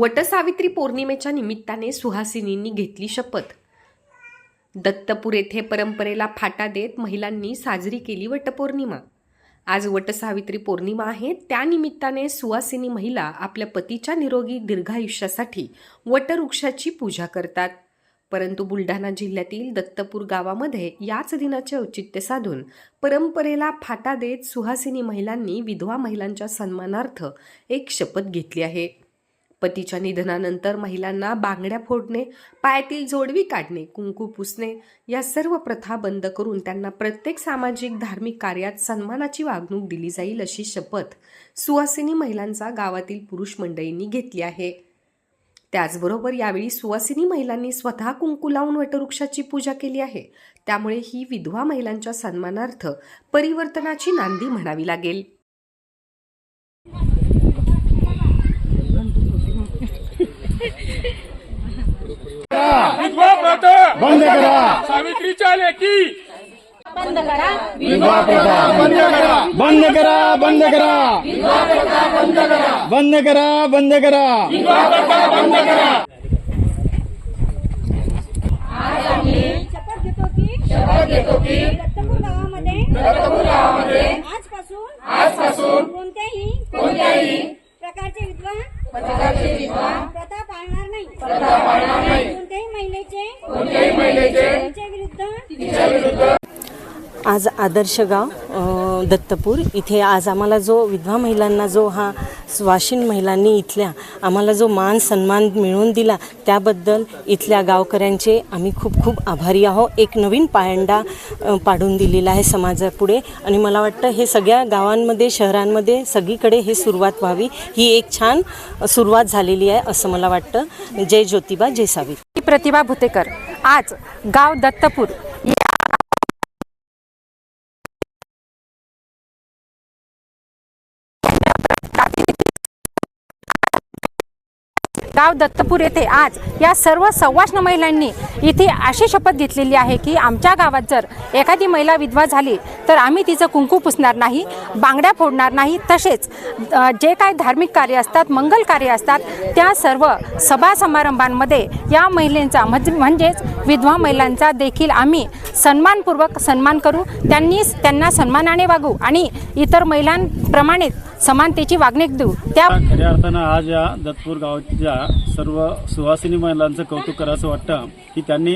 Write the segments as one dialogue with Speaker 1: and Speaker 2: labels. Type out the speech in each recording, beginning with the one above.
Speaker 1: वटसावित्री पौर्णिमेच्या निमित्ताने सुहासिनींनी घेतली शपथ. दत्तपूर येथे परंपरेला फाटा देत महिलांनी साजरी केली वटपौर्णिमा. आज वटसावित्री पौर्णिमा आहे त्यानिमित्ताने सुवासिनी महिला आपल्या पतीच्या निरोगी दीर्घायुष्यासाठी वटवृक्षाची पूजा करतात. परंतु बुलढाणा जिल्ह्यातील दत्तपूर गावामध्ये याच दिनाचे औचित्य साधून परंपरेला फाटा देत सुहासिनी महिलांनी विधवा महिलांच्या सन्मानार्थ एक शपथ घेतली आहे. पतीच्या निधनानंतर महिलांना बांगड्या फोडणे पायातील जोडवी काढणे कुंकू पुसणे या सर्व प्रथा बंद करून त्यांना प्रत्येक सामाजिक धार्मिक कार्यात सन्मानाची वागणूक दिली जाईल अशी शपथ सुवासिनी महिलांचा गावातील पुरुष मंडळींनी घेतली आहे. त्याचबरोबर यावेळी सुवासिनी महिलांनी स्वतः कुंकू लावून वटवृक्षाची पूजा केली आहे. त्यामुळे ही विधवा महिलांच्या सन्मानार्थ परिवर्तनाची नांदी म्हणावी लागेल
Speaker 2: विधवा प्रथा
Speaker 3: बंद करा.
Speaker 2: सावित्रीच्या लेखी.
Speaker 3: विधवा प्रथा बंद करा. बंद करा बंद करा. बंद करा. बंद करा
Speaker 4: शपथ घेतो की शपथ घेतो की दत्तपूर गावामध्ये दत्तपूर गावामध्ये आजपासून आजपासून कोणत्याही कोणत्याही प्रकारचे विद्वा प्रथा पाळणार नाही. प्रथा पाळणार नाही. महिलेचे? महिलेचे?
Speaker 5: आज आदर्श गाव दत्तपूर. इथे आज आम्हाला जो विधवा महिलांना जो हा स्वाशीन महिलांनी इथल्या आम्हाला जो मान सन्मान मिळवून दिला त्याबद्दल इथल्या गावकऱ्यांचे आम्ही खूप खूप आभारी आहोत. एक नवीन पायंडा पाडून दिलेला आहे समाजापुढे. आणि मला वाटतं हे सगळ्या गावांमध्ये शहरांमध्ये सगळीकडे हे सुरुवात व्हावी. ही एक छान सुरुवात झालेली आहे असं मला वाटतं. जय ज्योतिबा जय सावित्री.
Speaker 6: प्रतिभा भुतेकर. आज गाव दत्तपूर. गाव दत्तपूर येथे आज या सर्व सव्वाष्ण महिलांनी इथे अशी शपथ घेतलेली आहे की आमच्या गावात जर एखादी महिला विधवा झाली तर आम्ही तिचं कुंकू पुसणार नाही बांगड्या फोडणार नाही. तसेच जे काय धार्मिक कार्य असतात मंगल कार्य असतात त्या सर्व सभा समारंभांमध्ये या महिलेंचा म्हणजेच विधवा महिलांचा देखील आम्ही सन्मानपूर्वक सन्मान करू. त्यांनी त्यांना सन्मानाने वागू आणि इतर महिलांप्रमाणे समानतेची वागणूक देऊ. त्या
Speaker 7: खऱ्या अर्थानं आज या दत्तपूर गावच्या सर्व सुहासिनी महिलांचं कौतुक करायचं वाटतं की त्यांनी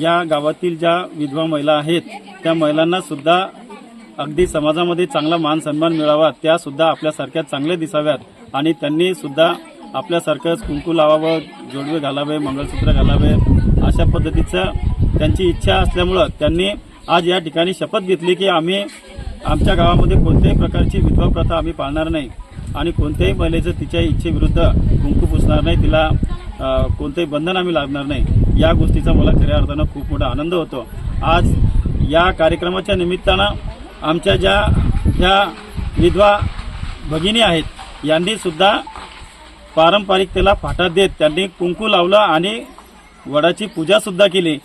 Speaker 7: या गावातील ज्या विधवा महिला आहेत त्या महिलांना सुद्धा अगदी समाजामध्ये चांगला मान सन्मान मिळावा त्या सुद्धा आपल्यासारख्या चांगल्या दिसाव्यात. आणि त्यांनी सुद्धा आपल्यासारखंच कुंकू लावावं जोडवे घालावे मंगळसूत्र घालावे अशा पद्धतीचं त्यांची इच्छा असल्यामुळं त्यांनी आज या ठिकाणी शपथ घेतली की आम्ही आमच्या गावामध्ये कोणत्याही प्रकारची विधवा प्रथा आम्ही पाळणार नाही. आणि कोणत्याही महिलेचं तिच्या इच्छेविरुद्ध कुंकू पुसणार नाही तिला कोणतंही बंधन आम्ही लागणार नाही. या गोष्टीचा मला खऱ्या अर्थानं खूप मोठा आनंद होतो. आज या कार्यक्रमाच्या निमित्तानं आमच्या ज्या ह्या विधवा भगिनी आहेत यांनीसुद्धा पारंपरिकतेला फाटा देत त्यांनी कुंकू लावलं आणि वडाची पूजासुद्धा केली.